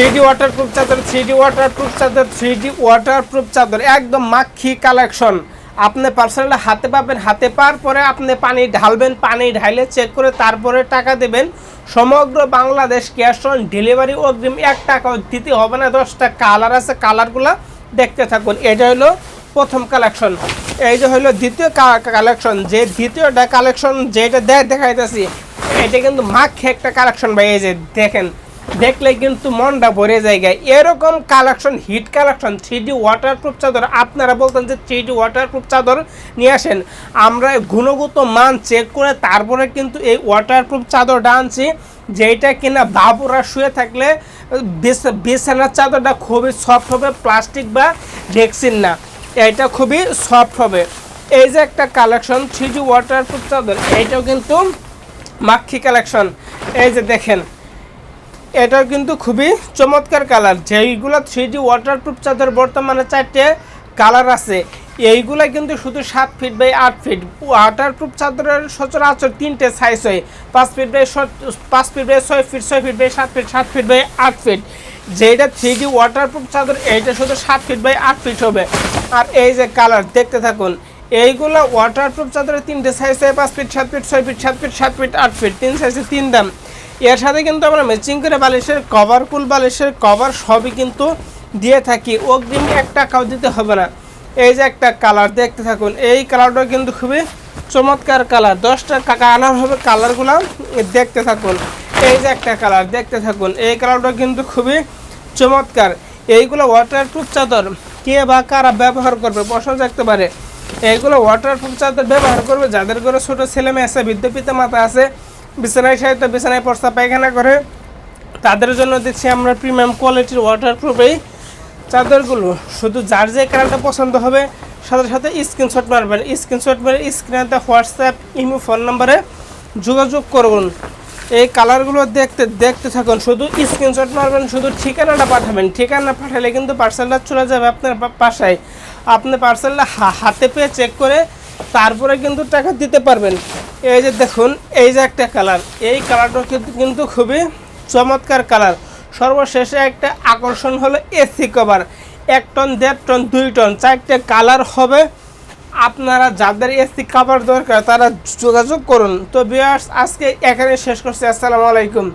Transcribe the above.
Three D waterproof চাদর three D waterproof চাদর three D waterproof চাদর, একদম মাখি কালেকশন। আপনি পার্সেলটা হাতে পাবেন, হাতে পাওয়ার পরে আপনি পানি ঢালবেন, পানি ঢাইলে চেক করে তারপরে টাকা দেবেন। সমগ্র বাংলাদেশ ক্যাশ অন ডেলিভারি অগ্রিম এক টাকাও দিতে হবে না, দশটা কালার আছে কালারগুলো দেখতে থাকুন। এটা হলো প্রথম কালেকশন এই যে হলো দ্বিতীয় কালেকশন যে দ্বিতীয়টা কালেকশন যেটা দেখ দেখাইতেছি, এটা কিন্তু মাখি একটা কালেকশন ভাই, এই যে দেখেন। দেখলে কিন্তু মনটা ভরে জায়গায় এরকম collection hit collection three D waterproof চাদর, আপনারা বলতেন যে থ্রি ডি ওয়াটারপ্রুফ চাদর নিয়ে আসেন। আমরা গুণগত মান চেক করে তারপরে কিন্তু এই ওয়াটারপ্রুফ চাদরটা আনছি যেটা কিনা বাবুরা শুয়ে থাকলে বিছানার চাদরটা খুবই সফট হবে প্লাস্টিক বা ডেক্সিন না। এটা খুবই সফট হবে। এই যে একটা কালেকশন থ্রি ডি ওয়াটারপ্রুফ চাদর এইটাও কিন্তু মাক্ষি কালেকশন এই যে দেখেন এটাও কিন্তু খুবই চমৎকার কালার। যেইগুলো থ্রি ডি ওয়াটারপ্রুফ চাদর বর্তমানে চারটে কালার আছে। এইগুলো কিন্তু শুধু সাত ফিট বাই আট ফিট ওয়াটারপ্রুফ চাদরের সচরাচর তিনটে সাইজ হয়। পাঁচ ফিট বাই পাঁচ ফিট বাই ছয় ফিট ছয় ফিট বাই সাত ফিট সাত ফিট বাই আট ফিট যেটা থ্রি ডি ওয়াটারপ্রুফ চাদর, এইটা শুধু সাত ফিট বাই আট ফিট হবে। আর এই যে কালার, দেখতে থাকুন। এইগুলো ওয়াটারপ্রুফ চাদরের তিনটে সাইজ হয়। পাঁচ ফিট সাত ফিট ছয় ফিট সাত ফিট সাত ফিট আট ফিট তিন সাইজে তিন দাম। এর সাথে কিন্তু আমরা ম্যাচিং করে বালিশের কভার কুল বালিশের কভার সবই কিন্তু দিয়ে থাকি। অগ্রিম এক টাকাও দিতে হবে না। এই যে একটা কালার দেখতে থাকুন। এই কালারটা কিন্তু খুবই চমৎকার কালার দশটা কালার হবে কালারগুলো দেখতে থাকুন। এই যে একটা কালার দেখতে থাকুন। এই কালারটা কিন্তু খুবই চমৎকার। এইগুলো ওয়াটারপ্রুফ চাদর। কে বা কারা ব্যবহার করবে? বসা থাকতে পারে এইগুলো ওয়াটারপ্রুফ চাদর ব্যবহার করবে। যাদের ঘরে ছোটো ছেলে মেয়ে আছে, বৃদ্ধ পিতা মাতা আছে বিছানায় সাহিত্য বিছানায় পর্সা পায়খানা করে। তাদের জন্য দেখছি আমরা প্রিমিয়াম কোয়ালিটির ওয়াটারপ্রুফ এই চাদরগুলো। শুধু যার যে কালারটা পছন্দ হবে, সাথে সাথে স্ক্রিনশট মারবেন। স্ক্রিনশট মেরে স্ক্রিনে হোয়াটসঅ্যাপ ইমো ফোন নাম্বারে যোগাযোগ করুন। এই কালারগুলো দেখতে দেখতে থাকুন। শুধু স্ক্রিনশট মারবেন, শুধু ঠিকানাটা পাঠাবেন। ঠিকানা পাঠালে কিন্তু পার্সেলটা চলে যাবে আপনার বাসায়। আপনি পার্সেলটা হাতে পেয়ে চেক করে তারপরে কিন্তু টাকা দিতে পারবেন। এই যে দেখুন, এই যে একটা কালার এই কালারটা কিন্তু কিন্তু খুবই চমৎকার কালার সর্বশেষে একটা আকর্ষণ হলো এসি কভার এক টন দেড় টন দুই টন চারটে কালার হবে। আপনারা যাদের এসি কভার দরকার, তারা যোগাযোগ করুন। তো বিয়ার্স আজকে এখানে শেষ করছি। আসসালামু আলাইকুম।